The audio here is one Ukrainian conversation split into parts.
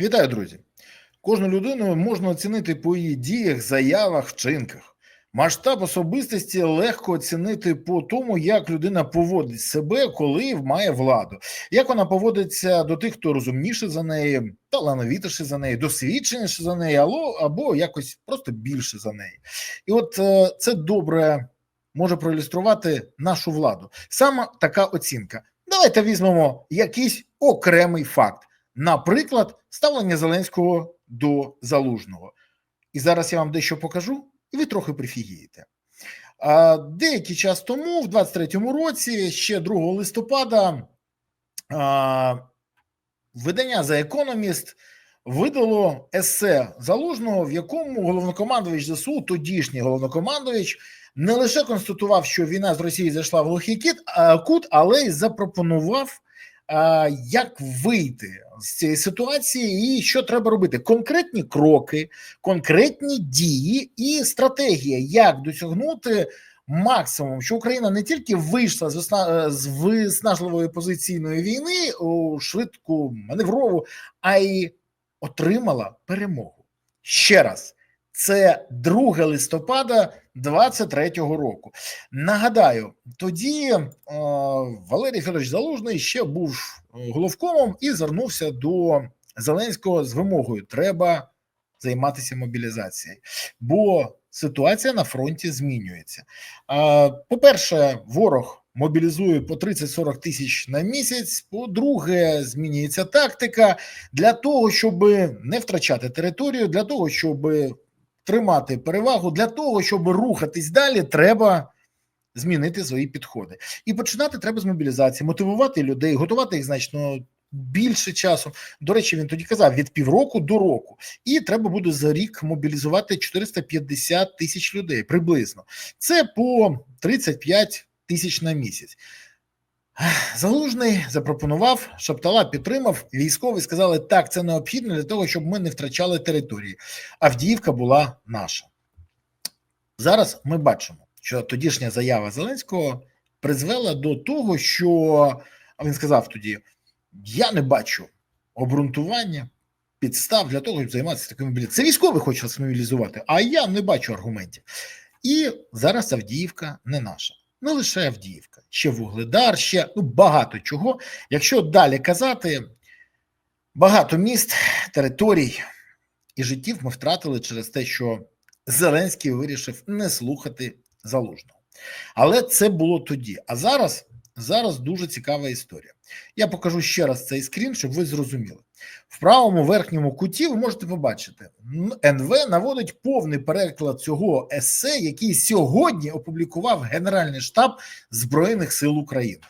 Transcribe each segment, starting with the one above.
Вітаю, друзі! Кожну людину можна оцінити по її діях, заявах, вчинках. Масштаб особистості легко оцінити по тому, як людина поводить себе, коли має владу, як вона поводиться до тих, хто розумніше за неї, талановітіше за неї, досвідченіше за неї, або, якось просто більше за неї. І от е, це добре може проілюструвати нашу владу. Саме така оцінка. Давайте візьмемо якийсь окремий факт. Наприклад, ставлення Зеленського до залужного. І зараз я вам дещо покажу, і ви трохи прифігієте. Деякий час тому, в 23-му році, ще 2 листопада, видання The Economist видало есе залужного, в якому головнокомандувач ЗСУ, тодішній головнокомандувач, не лише констатував, що війна з Росією зайшла в глухий кіт, кут, але й запропонував як вийти з цієї ситуації, і що треба робити? Конкретні кроки, конкретні дії і стратегія, як досягнути максимум, що Україна не тільки вийшла з з виснажливої позиційної війни у швидку маневрову, а й отримала перемогу. Ще раз. Це 2 листопада 23-го року. Нагадаю, тоді е, Валерій Федорович Залужний ще був головкомом і звернувся до Зеленського з вимогою: треба займатися мобілізацією, бо ситуація на фронті змінюється. Е, По-перше, ворог. Мобілізує по 30-40 тисяч на місяць. По-друге, змінюється тактика для того, щоб не втрачати територію, для того, щоб тримати перевагу для того, щоб рухатись далі, треба змінити свої підходи. І починати треба з мобілізації, мотивувати людей, готувати їх значно. Більше часу, до речі, він тоді казав від півроку до року, і треба буде за рік мобілізувати 450 тисяч людей приблизно. Це по 35 тисяч на місяць. Залужний запропонував, Шаптала підтримав. Військові сказали, так, це необхідно для того, щоб ми не втрачали території. Авдіївка була наша. Зараз ми бачимо, що тодішня заява Зеленського призвела до того, що він сказав тоді: я не бачу обґрунтування, підстав для того, щоб займатися такими мобілізацією. Це військові хочуть нас мобілізувати, а я не бачу аргументів. І зараз Авдіївка не наша не лише Авдіївка, ще Вугледар, ще ну, багато чого. Якщо далі казати, багато міст, територій і життів ми втратили через те, що Зеленський вирішив не слухати залужного. Але це було тоді. А зараз Зараз дуже цікава історія. Я покажу ще раз цей скрін, щоб ви зрозуміли. В правому верхньому куті ви можете побачити, НВ наводить повний переклад цього есе, який сьогодні опублікував Генеральний штаб Збройних сил України.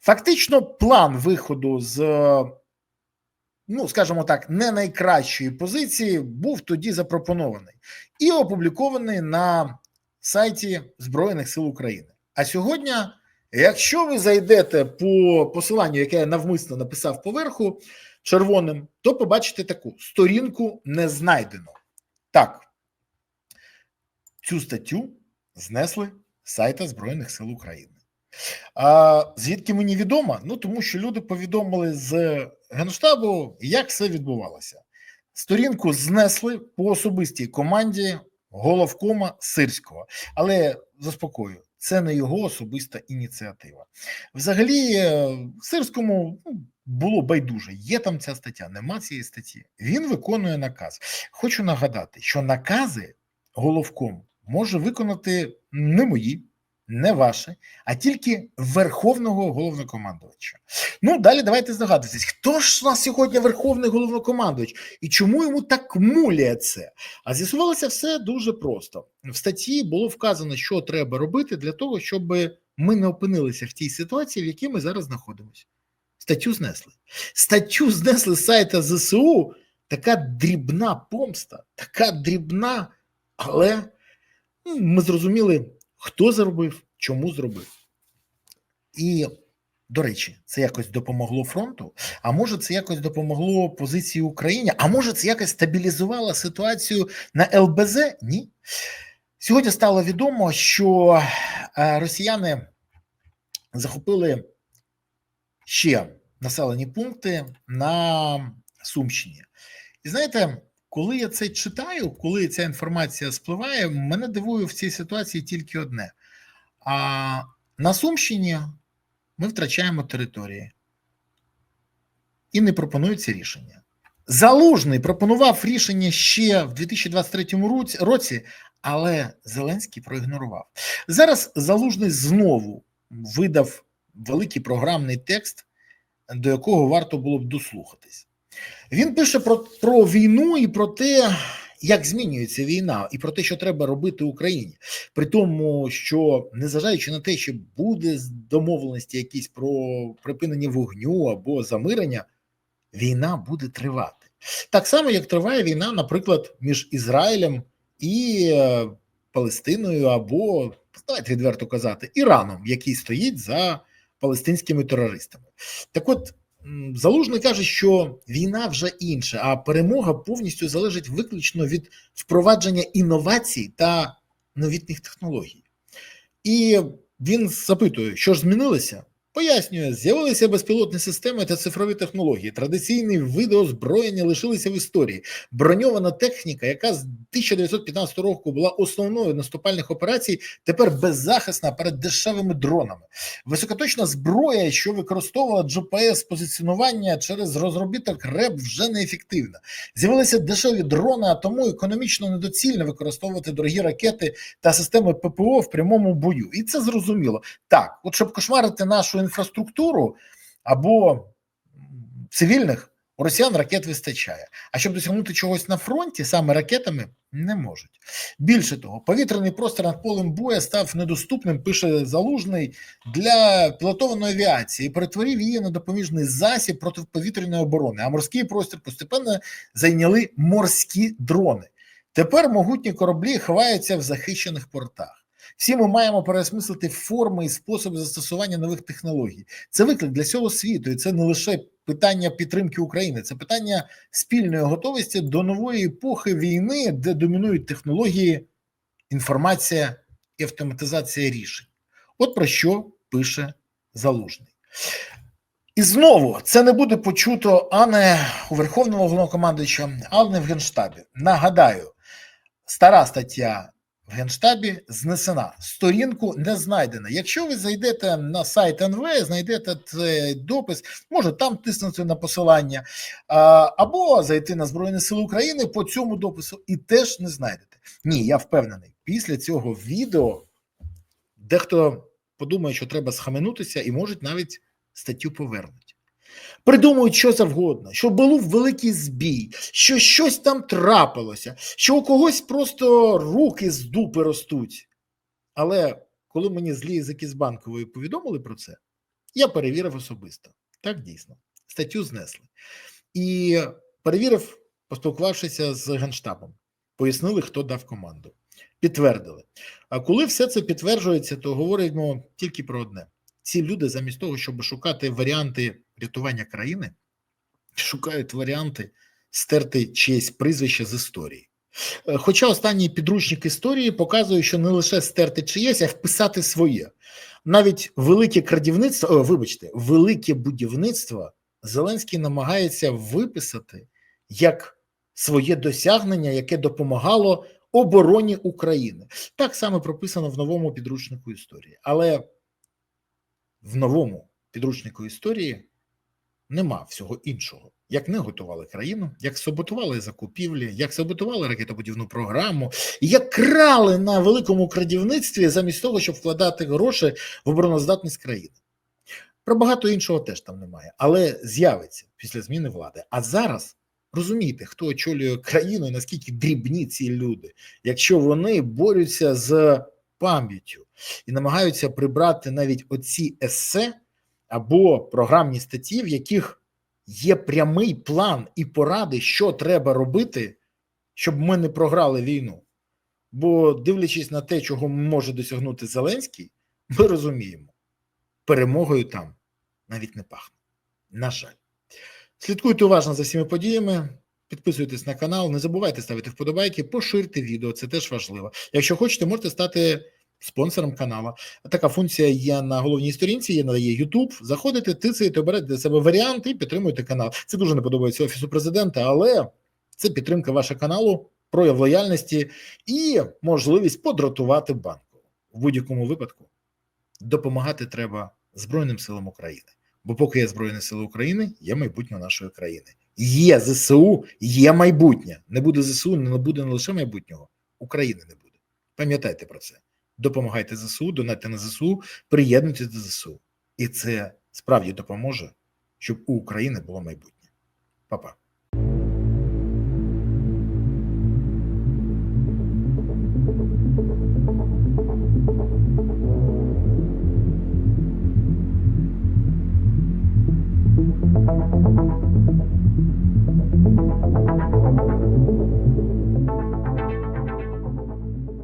Фактично, план виходу з, ну скажімо так, не найкращої позиції був тоді запропонований і опублікований на сайті Збройних сил України. А сьогодні. Якщо ви зайдете по посиланню, яке я навмисно написав поверху червоним, то побачите таку сторінку не знайдено. Так, цю статтю знесли з сайта Збройних сил України. А Звідки мені відомо? Ну тому що люди повідомили з Генштабу, як все відбувалося. Сторінку знесли по особистій команді головкома Сирського, але заспокою це не його особиста ініціатива. Взагалі, е, Сирському ну, було байдуже. Є там ця стаття, нема цієї статті. Він виконує наказ. Хочу нагадати, що накази головком може виконати не мої не ваше, а тільки верховного головнокомандувача. Ну далі давайте здогадуватись, хто ж у нас сьогодні верховний головнокомандувач і чому йому так муляє це? А з'ясувалося все дуже просто. В статті було вказано, що треба робити для того, щоб ми не опинилися в тій ситуації, в якій ми зараз знаходимося. Статтю знесли. Статтю знесли з сайта ЗСУ. Така дрібна помста, така дрібна, але ми зрозуміли. Хто зробив, чому зробив? І, до речі, це якось допомогло фронту. А може, це якось допомогло позиції Україні, а може, це якось стабілізувало ситуацію на ЛБЗ? Ні. Сьогодні стало відомо, що е, росіяни захопили ще населені пункти на Сумщині. І знаєте, коли я це читаю, коли ця інформація спливає, мене дивує в цій ситуації тільки одне: а на Сумщині ми втрачаємо території і не пропонується рішення. Залужний пропонував рішення ще в 2023 році- але Зеленський проігнорував. Зараз Залужний знову видав великий програмний текст, до якого варто було б дослухатись. Він пише про, про війну і про те, як змінюється війна, і про те, що треба робити Україні. При тому, що незважаючи на те, що буде домовленості якісь про припинення вогню або замирення, війна буде тривати. Так само, як триває війна, наприклад, між Ізраїлем і е, Палестиною, або давайте відверто казати, Іраном, який стоїть за палестинськими терористами. Так от Залужний каже, що війна вже інша, а перемога повністю залежить виключно від впровадження інновацій та новітніх технологій. І він запитує, що ж змінилося? Пояснює, з'явилися безпілотні системи та цифрові технології. Традиційні види озброєння лишилися в історії. Броньована техніка, яка з 1915 року була основною наступальних операцій, тепер беззахисна перед дешевими дронами. Високоточна зброя, що використовувала GPS позиціонування через розробіток РЕБ, вже неефективна. З'явилися дешеві дрони, а тому економічно недоцільно використовувати дорогі ракети та системи ППО в прямому бою. І це зрозуміло. Так, от щоб кошмарити нашу інфраструктуру або цивільних, у росіян ракет вистачає. А щоб досягнути чогось на фронті, саме ракетами не можуть. Більше того, повітряний простір над полем боя став недоступним, пише залужний для пілотованої авіації і перетворив її на допоміжний засіб протиповітряної оборони. А морський простір постепенно зайняли морські дрони. Тепер могутні кораблі ховаються в захищених портах. Всі ми маємо переосмислити форми і способи застосування нових технологій. Це виклик для всього світу, і це не лише питання підтримки України, це питання спільної готовності до нової епохи війни, де домінують технології, інформація і автоматизація рішень. От про що пише Залужний. І знову це не буде почуто а не у Верховному головнокомандуюча, а не в Генштабі. Нагадаю, стара стаття в Генштабі знесена. Сторінку не знайдена. Якщо ви зайдете на сайт НВ, знайдете цей допис, може там тиснути на посилання, або зайти на Збройні Сили України по цьому допису і теж не знайдете. Ні, я впевнений, після цього відео дехто подумає, що треба схаменутися, і можуть навіть статтю повернуть. Придумують що завгодно, що був великий збій, що щось там трапилося, що у когось просто руки з дупи ростуть. Але коли мені злі язики з банкової повідомили про це, я перевірив особисто. Так дійсно, статтю знесли. І перевірив, поспілкувавшися з Генштабом, пояснили, хто дав команду. Підтвердили. А коли все це підтверджується, то говоримо тільки про одне: ці люди, замість того, щоб шукати варіанти рятування країни, шукають варіанти стерти чиєсь прізвище з історії. Е, Хоча останній підручник історії показує, що не лише стерти чиєсь, а вписати своє. Навіть велике крадівництво, о, вибачте, велике будівництво Зеленський намагається виписати як своє досягнення, яке допомагало обороні України. Так само прописано в новому підручнику історії. Але в новому підручнику історії нема всього іншого. Як не готували країну, як саботували закупівлі, як саботували ракетобудівну програму, як крали на великому крадівництві замість того, щоб вкладати гроші в обороноздатність країни. Про багато іншого теж там немає, але з'явиться після зміни влади. А зараз розумієте, хто очолює країну і наскільки дрібні ці люди, якщо вони борються з пам'яттю і намагаються прибрати навіть оці есе або програмні статті, в яких є прямий план і поради, що треба робити, щоб ми не програли війну. Бо, дивлячись на те, чого може досягнути Зеленський, ми розуміємо, перемогою там навіть не пахне. На жаль. Слідкуйте уважно за всіма подіями. Підписуйтесь на канал, не забувайте ставити вподобайки, поширте відео, це теж важливо. Якщо хочете, можете стати спонсором каналу. Така функція є на головній сторінці, є на є YouTube. Заходите, тицаєте, берете для себе варіант і підтримуєте канал. Це дуже не подобається офісу президента, але це підтримка вашого каналу, прояв лояльності і можливість подратувати банку. В будь-якому випадку допомагати треба Збройним силам України. Бо поки є Збройні Сили України, є майбутнє нашої країни. Є ЗСУ, є майбутнє. Не буде ЗСУ, не буде не лише майбутнього, України не буде. Пам'ятайте про це. Допомагайте ЗСУ, донайте на ЗСУ, приєднуйтесь до ЗСУ. І це справді допоможе, щоб у України було майбутнє. Па-па.